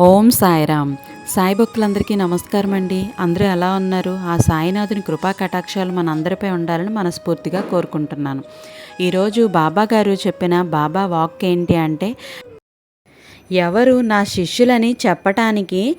ఓం సాయిరామ్. సాయి భక్తులందరికీ నమస్కారం అండి అందరూ ఎలా ఉన్నారు? ఆ సాయినాథుని కృపా కటాక్షాలు మన అందరిపై ఉండాలని మనస్ఫూర్తిగా కోరుకుంటున్నాను. ఈరోజు బాబా గారు చెప్పిన బాబా వాక్ ఏంటి అంటే ఎవరు నా శిష్యులని చెప్పటానికి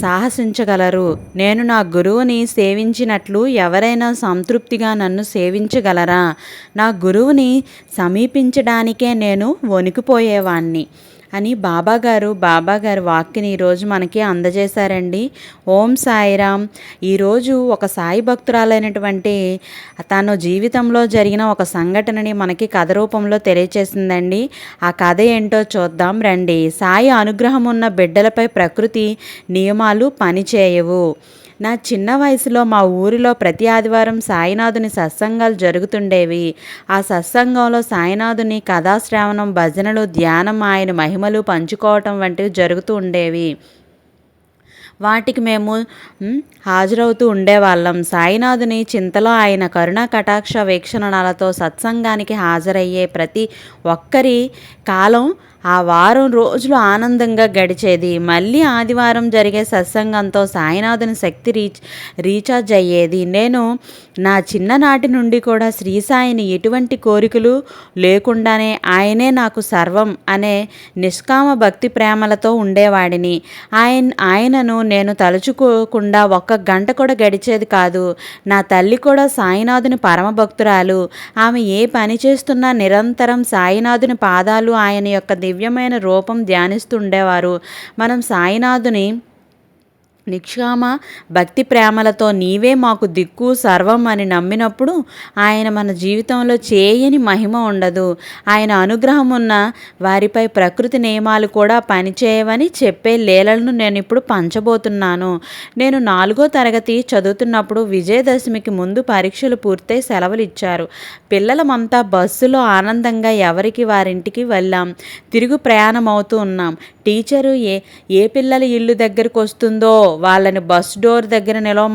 సాహసించగలరు? నేను నా గురువుని సేవించినట్లు ఎవరైనా సంతృప్తిగా నన్ను సేవించగలరా? నా గురువుని సమీపించడానికే నేను వణికిపోయేవాణ్ణి. అని బాబా గారు వాక్యని ఈరోజు మనకి అందజేశారండి. ఓం సాయిరామ్. ఈరోజు ఒక సాయి భక్తురాలైనటువంటి తను జీవితంలో జరిగిన ఒక సంఘటనని మనకి కథ రూపంలో తెలియచేసిందండి. ఆ కథ ఏంటో చూద్దాం రండి. సాయి అనుగ్రహం ఉన్న బిడ్డలపై ప్రకృతి నియమాలు పనిచేయవు. నా చిన్న వయసులో మా ఊరిలో ప్రతి ఆదివారం సాయినాథుని సత్సంగాలు జరుగుతుండేవి. ఆ సత్సంగంలో సాయినాథుని కథాశ్రావణం భజనలు ధ్యానం ఆయన మహిమలు పంచుకోవటం వంటివి జరుగుతూ ఉండేవి. వాటికి మేము హాజరవుతూ ఉండేవాళ్ళం. సాయినాథుని చింతలో ఆయన కరుణా కటాక్ష వీక్షణాలతో సత్సంగానికి హాజరయ్యే ప్రతి ఒక్కరి కాలం ఆ వారం రోజులు ఆనందంగా గడిచేది. మళ్ళీ ఆదివారం జరిగే సత్సంగంతో సాయినాథుని శక్తి రీచ్ రీఛార్జ్ అయ్యేది. నేను నా చిన్ననాటి నుండి కూడా శ్రీ సాయిని ఎటువంటి కోరికలు లేకుండానే ఆయనే నాకు సర్వం అనే నిష్కామ భక్తి ప్రేమలతో ఉండేవాడిని. ఆయన ఆయనను నేను తలుచుకోకుండా ఒక్క గంట కూడా గడిచేది కాదు. నా తల్లి కూడా సాయినాథుని పరమభక్తురాలు. ఆమె ఏ పని చేస్తున్నా నిరంతరం సాయినాథుని పాదాలు ఆయన యొక్క దివ్యమైన రూపం ధ్యానిస్తుండేవారు. మనం సాయినాథుని నిక్షామ భక్తి ప్రేమలతో నీవే మాకు దిక్కు సర్వం అని నమ్మినప్పుడు ఆయన మన జీవితంలో చేయని మహిమ ఉండదు. ఆయన అనుగ్రహం ఉన్న వారిపై ప్రకృతి నియమాలు కూడా పనిచేయవని చెప్పే లీలలను నేను ఇప్పుడు పంచబోతున్నాను. నేను నాలుగో తరగతి చదువుతున్నప్పుడు విజయదశమికి ముందు పరీక్షలు పూర్తయి సెలవులు ఇచ్చారు. పిల్లలమంతా బస్సులో ఆనందంగా ఎవరికి వారింటికి వెళ్ళాం. తిరుగు ప్రయాణం అవుతూ ఉన్నాం. టీచరు ఏ ఏ పిల్లల ఇల్లు దగ్గరకు వస్తుందో వాళ్ళని బస్ డోర్ దగ్గర నిలవ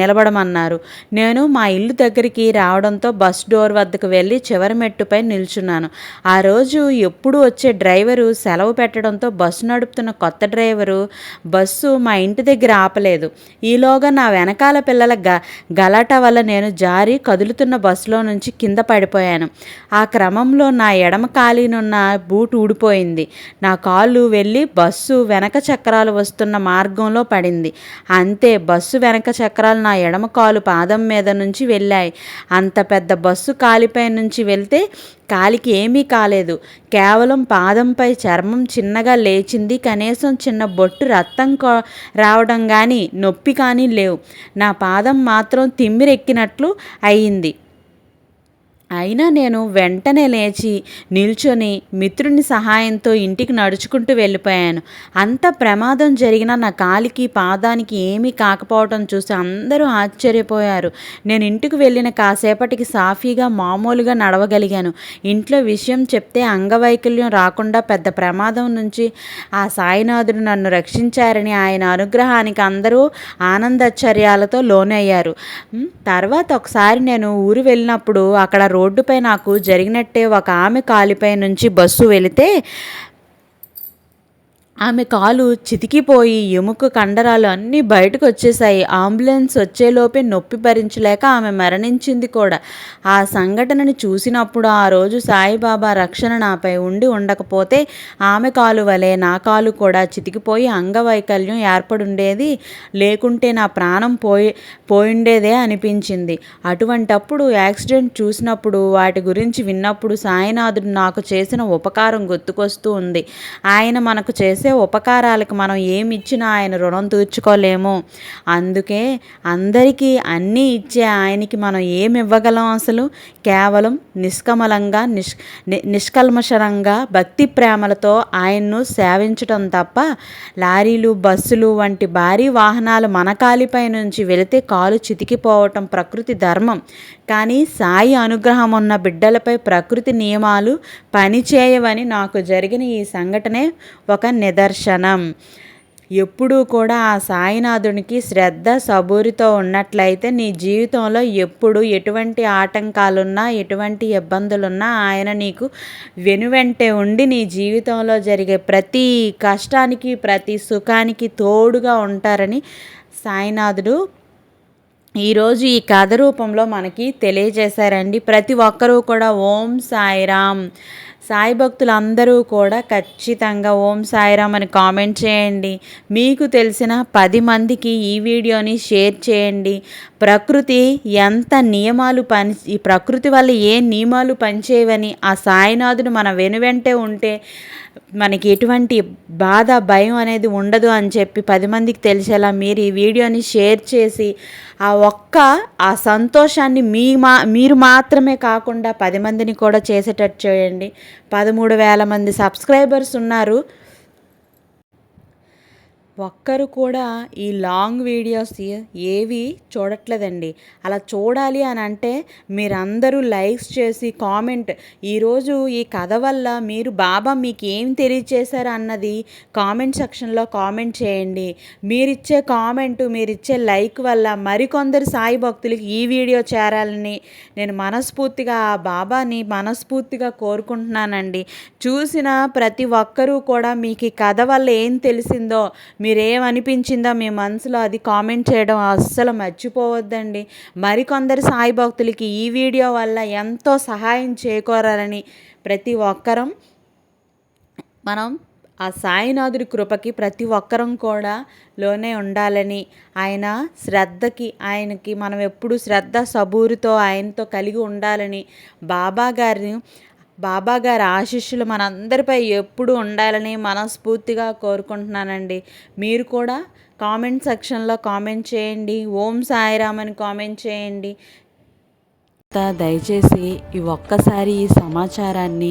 నిలబడమన్నారు. నేను మా ఇల్లు దగ్గరికి రావడంతో బస్ డోర్ వద్దకు వెళ్ళి చివరి మెట్టుపై నిల్చున్నాను. ఆ రోజు ఎప్పుడు వచ్చే డ్రైవరు సెలవు పెట్టడంతో బస్సు నడుపుతున్న కొత్త డ్రైవరు బస్సు మా ఇంటి దగ్గర ఆపలేదు. ఈలోగా నా వెనకాల పిల్లల గ గలాట వల్ల నేను జారి కదులుతున్న బస్సులో నుంచి కింద పడిపోయాను. ఆ క్రమంలో నా ఎడమ కాలినున్న బూట్ ఊడిపోయింది. నా కాళ్ళు వెళ్ళి బస్సు వెనక చక్రాలు వస్తున్న మార్గంలో పడింది. పడింది. అంతే బస్సు వెనక చక్రాలు నా ఎడమ కాలు పాదం మీద నుంచి వెళ్ళాయి. అంత పెద్ద బస్సు కాలిపై నుంచి వెళ్తే కాలికి ఏమీ కాలేదు. కేవలం పాదంపై చర్మం చిన్నగా లేచింది. కనీసం చిన్న బొట్టు రక్తం రావడం కానీ నొప్పి కానీ లేవు. నా పాదం మాత్రం తిమ్మిరెక్కినట్లు అయింది. అయినా నేను వెంటనే లేచి నిల్చొని మిత్రుని సహాయంతో ఇంటికి నడుచుకుంటూ వెళ్ళిపోయాను. అంత ప్రమాదం జరిగిన నా కాలికి పాదానికి ఏమీ కాకపోవటం చూసి అందరూ ఆశ్చర్యపోయారు. నేను ఇంటికి వెళ్ళిన కాసేపటికి సాఫీగా మామూలుగా నడవగలిగాను. ఇంట్లో విషయం చెప్తే అంగవైకల్యం రాకుండా పెద్ద ప్రమాదం నుంచి ఆ సాయినాథుడు నన్ను రక్షించారని ఆయన అనుగ్రహానికి అందరూ ఆనందచర్యాలతో లోనయ్యారు. తర్వాత ఒకసారి నేను ఊరు వెళ్ళినప్పుడు అక్కడ రోడ్డుపై నాకు జరిగినట్టే ఒక ఆమె కాలిపై నుంచి బస్సు వెళితే ఆమె కాలు చితికిపోయి ఎముక కండరాలు అన్నీ బయటకు వచ్చేసాయి అంబులెన్స్ వచ్చేలోపే నొప్పి భరించలేక ఆమె మరణించింది కూడా. ఆ సంఘటనని చూసినప్పుడు ఆ రోజు సాయిబాబా రక్షణ నాపై ఉండి ఉండకపోతే ఆమె కాలు వలె నా కాలు కూడా చితికిపోయి అంగవైకల్యం ఏర్పడుండేది. లేకుంటే నా ప్రాణం పోయి పోయిండేదే అనిపించింది. అటువంటప్పుడు యాక్సిడెంట్ చూసినప్పుడు వాటి గురించి విన్నప్పుడు సాయినాథుడు నాకు చేసిన ఉపకారం గుర్తుకొస్తూ ఉంది. ఆయన మనకు చేసే చేసే ఉపకారాలకు మనం ఏమి ఇచ్చినా ఆయన రుణం తీర్చుకోలేము. అందుకే అందరికీ అన్నీ ఇచ్చే ఆయనకి మనం ఏమి ఇవ్వగలం అసలు? కేవలం నిష్కమలంగా నిష్ నిష్కల్మషరంగా భక్తి ప్రేమలతో ఆయన్ను సేవించటం తప్ప లారీలు బస్సులు వంటి భారీ వాహనాలు మన కాలిపై నుంచి వెళితే కాలు చితికిపోవటం ప్రకృతి ధర్మం. కానీ సాయి అనుగ్రహం ఉన్న బిడ్డలపై ప్రకృతి నియమాలు పనిచేయవని నాకు జరిగిన ఈ సంఘటనే ఒక నిద నిదర్శనం. ఎప్పుడూ కూడా ఆ సాయినాథునికి శ్రద్ధ సబూరితో ఉన్నట్లయితే నీ జీవితంలో ఎప్పుడు ఎటువంటి ఆటంకాలున్నా ఎటువంటి ఇబ్బందులున్నా ఆయన నీకు వెనువెంటే ఉండి నీ జీవితంలో జరిగే ప్రతి కష్టానికి ప్రతి సుఖానికి తోడుగా ఉంటారని సాయినాథుడు ఈరోజు ఈ కథ రూపంలో మనకి తెలియజేశారండి. ప్రతి ఒక్కరూ కూడా ఓం సాయిరామ్. సాయి భక్తులు అందరూ కూడా ఖచ్చితంగా ఓం సాయిరామ్ అని కామెంట్ చేయండి. మీకు తెలిసిన పది మందికి ఈ వీడియోని షేర్ చేయండి. ప్రకృతి ఎంత నియమాలు పని ఈ ప్రకృతి వల్ల ఏ నియమాలు పనిచేయవని ఆ సాయినాథుడు మన వెనువెంటే ఉంటే మనకి ఎటువంటి బాధ భయం అనేది ఉండదు అని చెప్పి పది మందికి తెలిసేలా మీరు ఈ వీడియోని షేర్ చేసి ఆ ఒక్క ఆ సంతోషాన్ని మీ మా మీరు మాత్రమే కాకుండా పది మందిని కూడా చేసేటట్టు చేయండి. పదమూడు వేల మంది సబ్స్క్రైబర్స్ ఉన్నారు. ఒక్కరు కూడా ఈ లాంగ్ వీడియోస్ ఏవి చూడట్లేదండి. అలా చూడాలి అని అంటే మీరందరూ లైక్స్ చేసి కామెంట్ ఈరోజు ఈ కథ వల్ల మీరు బాబా మీకు ఏం తెలియచేశారు అన్నది కామెంట్ సెక్షన్లో కామెంట్ చేయండి. మీరిచ్చే కామెంటు మీరిచ్చే లైక్ వల్ల మరికొందరు సాయి భక్తులకి ఈ వీడియో చేరాలని నేను మనస్ఫూర్తిగా ఆ బాబాని మనస్ఫూర్తిగా కోరుకుంటున్నానండి. చూసిన ప్రతి ఒక్కరూ కూడా మీకు ఈ కథ వల్ల ఏం తెలిసిందో మీ మీరేమనిపించిందో మీ మనసులో అది కామెంట్ చేయడం? అస్సలు మర్చిపోవద్దండి. మరికొందరు సాయి భక్తులకి ఈ వీడియో వల్ల ఎంతో సహాయం చేకూరాలని ప్రతి ఒక్కరం మనం ఆ సాయినాథుడి కృపకి ప్రతి ఒక్కరం కూడా లోనే ఉండాలని ఆయన శ్రద్ధకి ఆయనకి మనం ఎప్పుడు శ్రద్ధ సబూరితో ఆయనతో కలిగి ఉండాలని బాబా గారిని బాబా గారి ఆశీస్సులు మనందరిపై ఎప్పుడు ఉండాలని మనస్ఫూర్తిగా కోరుకుంటున్నానండి. మీరు కూడా కామెంట్ సెక్షన్లో కామెంట్ చేయండి. ఓం సాయిరామ్ అని కామెంట్ చేయండి. దయచేసి ఈ ఒక్కసారి ఈ సమాచారాన్ని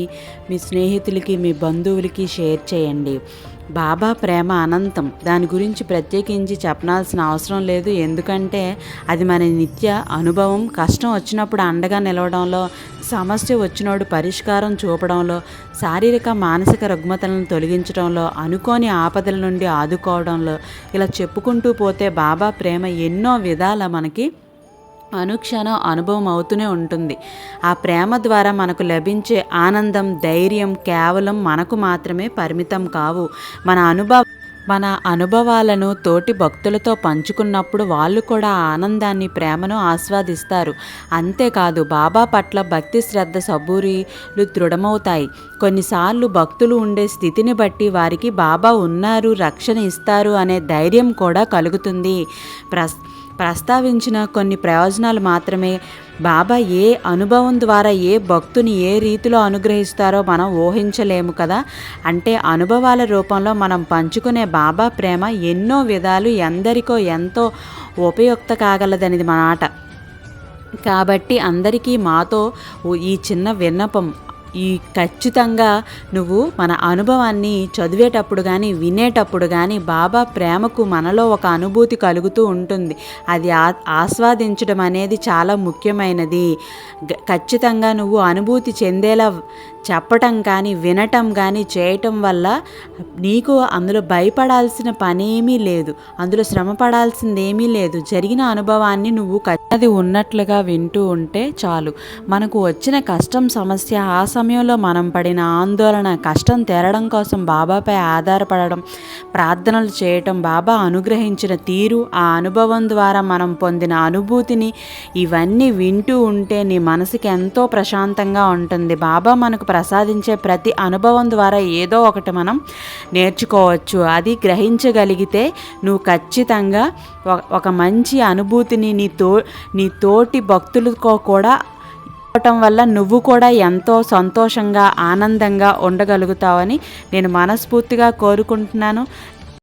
మీ స్నేహితులకి మీ బంధువులకి షేర్ చేయండి. బాబా ప్రేమ అనంతం. దాని గురించి ప్రత్యేకించి చెప్పనాల్సిన అవసరం లేదు. ఎందుకంటే అది మన నిత్య అనుభవం. కష్టం వచ్చినప్పుడు అండగా నిలవడంలో సమస్య వచ్చినోడు పరిష్కారం చూపడంలో శారీరక మానసిక రుగ్మతలను తొలగించడంలో అనుకోని ఆపదల నుండి ఆదుకోవడంలో ఇలా చెప్పుకుంటూ పోతే బాబా ప్రేమ ఎన్నో విధాల మనకి అనుక్షణం అనుభవం అవుతూనే ఉంటుంది. ఆ ప్రేమ ద్వారా మనకు లభించే ఆనందం ధైర్యం కేవలం మనకు మాత్రమే పరిమితం కావు. మన అనుభవ మన అనుభవాలను తోటి భక్తులతో పంచుకున్నప్పుడు వాళ్ళు కూడా ఆనందాన్ని ప్రేమను ఆస్వాదిస్తారు. అంతేకాదు బాబా పట్ల భక్తి శ్రద్ధ సబూరీలు దృఢమవుతాయి. కొన్నిసార్లు భక్తులు ఉండే స్థితిని బట్టి వారికి బాబా ఉన్నారు రక్షణ ఇస్తారు అనే ధైర్యం కూడా కలుగుతుంది. ప్రస్ ప్రస్తావించిన కొన్ని ప్రయోజనాలు మాత్రమే. బాబా ఏ అనుభవం ద్వారా ఏ భక్తుని ఏ రీతిలో అనుగ్రహిస్తారో మనం ఊహించలేము కదా. అంటే అనుభవాల రూపంలో మనం పంచుకునే బాబా ప్రేమ ఎన్నో విధాలు ఎందరికో ఎంతో ఉపయుక్త కాగలదనేది మన ఆట. కాబట్టి అందరికీ మాతో ఈ చిన్న విన్నపం ఈ ఖచ్చితంగా నువ్వు మన అనుభవాన్ని చదివేటప్పుడు కానీ వినేటప్పుడు కానీ బాబా ప్రేమకు మనలో ఒక అనుభూతి కలుగుతూ ఉంటుంది. అది ఆస్వాదించడం అనేది చాలా ముఖ్యమైనది. ఖచ్చితంగా నువ్వు అనుభూతి చెందేలా చెప్పటం కానీ వినటం కానీ చేయటం వల్ల నీకు అందులో భయపడాల్సిన పనేమీ లేదు. అందులో శ్రమ పడాల్సింది ఏమీ లేదు. జరిగిన అనుభవాన్ని నువ్వు అది ఉన్నట్లుగా వింటూ ఉంటే చాలు. మనకు వచ్చిన కష్టం సమస్య ఆ సమయంలో మనం పడిన ఆందోళన కష్టం తెరడం కోసం బాబాపై ఆధారపడడం ప్రార్థనలు చేయటం బాబా అనుగ్రహించిన తీరు ఆ అనుభవం ద్వారా మనం పొందిన అనుభూతిని ఇవన్నీ వింటూ ఉంటే నీ మనసుకి ఎంతో ప్రశాంతంగా ఉంటుంది. బాబా మనకు ప్రసాదించే ప్రతి అనుభవం ద్వారా ఏదో ఒకటి మనం నేర్చుకోవచ్చు. అది గ్రహించగలిగితే నువ్వు ఖచ్చితంగా ఒక మంచి అనుభూతిని నీ తో నీ తోటి భక్తులతో కూడా అవటం వల్ల నువ్వు కూడా ఎంతో సంతోషంగా ఆనందంగా ఉండగలుగుతావని నేను మనస్ఫూర్తిగా కోరుకుంటున్నాను.